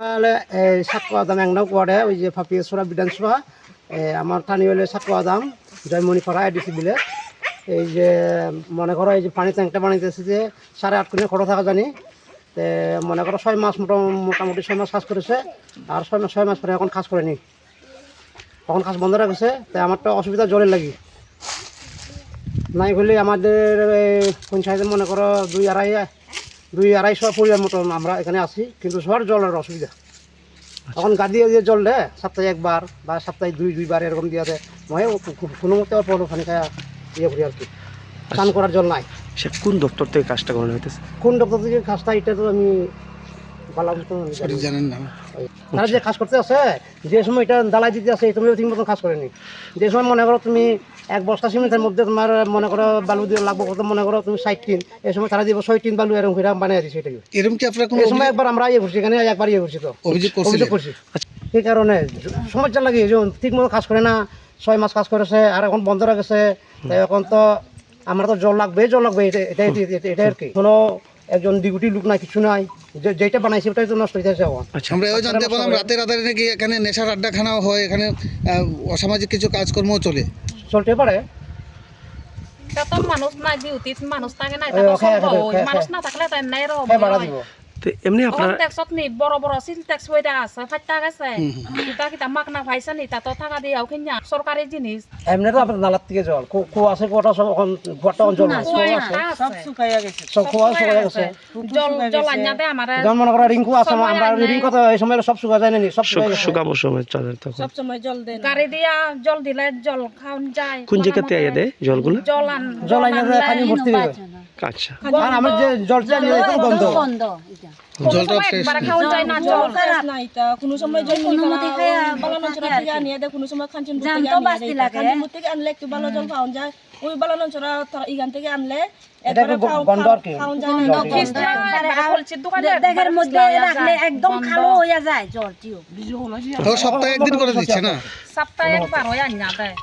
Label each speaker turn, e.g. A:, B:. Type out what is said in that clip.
A: তাহলে এই সাতকোয়া দাম এক নং ওয়ার্ডে ওই যে ফাপিয়েশ্বরা বিধানসভা আমার স্থানীয় হলে সাতকোয়া দাম জয়মণিপাড়া, এডিসি বিলে এই যে, মনে করো, এই যে পানি ট্যাঙ্কটা বানাইতেছে যে, সাড়ে আট কোটি খরচ থাকা জানি। তে, মনে করো, ছয় মাস মোটামুটি ছয় মাস কাজ করেছে, আর ছয় মাস ছয় মাস পরে এখন কাজ করেনি। তখন কাজ বন্ধ রাখেছে তাই আমার তো অসুবিধা জলের লাগি। নাই হলে আমাদের পঞ্চায়েতে মনে করো, দুই আড়াই দুই আড়াইশো পরিবার মতন আমরা এখানে আছি কিন্তু সবার জলের অসুবিধা। এখন গাড়ি দিয়ে জল দেয় সপ্তাহে একবার বা সপ্তাহে দুই দুইবার এরকম দিয়ে দেয়। খুব কোনো মতে অল্প ইয়ে করি আর কি। স্নান করার জল নাই।
B: সে কোন দপ্তর থেকে কাজটা করানো হইতেছে?
A: কোন দপ্তর থেকে কাজটা এটা তো আমি
C: জানেন না।
A: তারা যে কাজ করতে আছে যে সময় এটা দালাই দিতে আছে তুমি ঠিক মতন কাজ করেনি। যে সময় মনে করো তুমি এক বস্তা সিমেন্টের মধ্যে তোমার মনে করো বালু দিয়ে লাগবো কত মনে করো তুমি ষাট টিন এই সময় তারা দিব ছয় টিন বালু এরকম করে বানিয়ে দিচ্ছে এটাকে।
C: এরকম কি আপনারা
A: এই সময় একবার আমরা ইয়ে করছি এখানে একবার ইয়ে করছি তো।
C: অভিযোগ?
A: অভিযোগ করছি। সেই কারণে সমস্যা লাগে যে ঠিক মতো কাজ করে না ছয় মাস কাজ করেছে আর এখন বন্ধ রাখেছে তাই এখন তো আমরা তো জল লাগবে জল লাগবে এটা এটা- আর কি। কোনো একজন ডিগুটি লোক না কিছু নাই। যে- যেটা বানাইছে ওটাই তো নষ্ট হইতেছে এখন
B: আচ্ছা
C: আমরা এও জানতে পারলাম রাতে রাতে নাকি এখানে নেশার আড্ডাখানাও হয় এখানে আহ, অসামাজিক কিছু কাজকর্মও চলে।
A: চলতে পারে।
D: মানুষ নাই ডিউটিত মানুষ থাকে নাই
A: এই খাবে,
D: হয়।
A: খেয়ে
D: মানুষ। না থাকলে তাই নাই রব
A: হ্যাঁ
B: তো এমনি আপনার
D: টেক্সত নি বড় বড় সিল টেক্স বইটা আছে ফাইটা গেছে কিতা কিতা মাক না পাইছে নি তাতো টাকা দিয়াও কিনা সরকারি জিনিস
A: এমনি তো আপনার নালার থেকে জল কো কো আছে কোটা সব অঞ্চল আছে।
D: একটা আছে।
A: সব কুয়া গেছে।
D: জল জল আনিয়া দে আমারে
A: মনে করো রিঙ্কু আছে আমরা। রিঙ্কু তো এই সময় সব শুকা যায় না নি, সব শুকাই গেছে
B: শুকাবো সময় চলে তখন
D: গাড়ি দিয়া জল দিলে জল খাওন যায়।
B: কোন জায়গাতে আইয়া দেয় জলগুলো?
D: জল আন
A: জল আইনা পানি ভর্তি হবে
B: আচ্ছা।
A: আর আমার যে জলটা নিয়ে তো গন্ধ
C: জলটা ফ্রেশ
D: একবার খাওন যায় না জল
E: নাই তা কোনো সময় জল অনুমতি বালানো চড়া থেকে আনিয়ে দেয় কোনো সময় খানচিন থেকে আনিয়ে দেয়। খানচিন থেকে আনলে একটু ভালো জল পাওয়া যায়। ওই বালানো চড়া ইগান থেকে আনলে
A: এটা
E: একবারে
A: একটু
E: খাও-
A: গন্ধ আর কি।
E: খাওন যায়। না
D: খিস্তা একবার কলসির দোকানে
F: দেহের মধ্যে রাখলে একদম কালো হয়ে যায় জলটিও
C: তো সপ্তাহে একদিন করে দিচ্ছে না?
D: সপ্তাহে একবার হয়ে আনিয়া দেয়।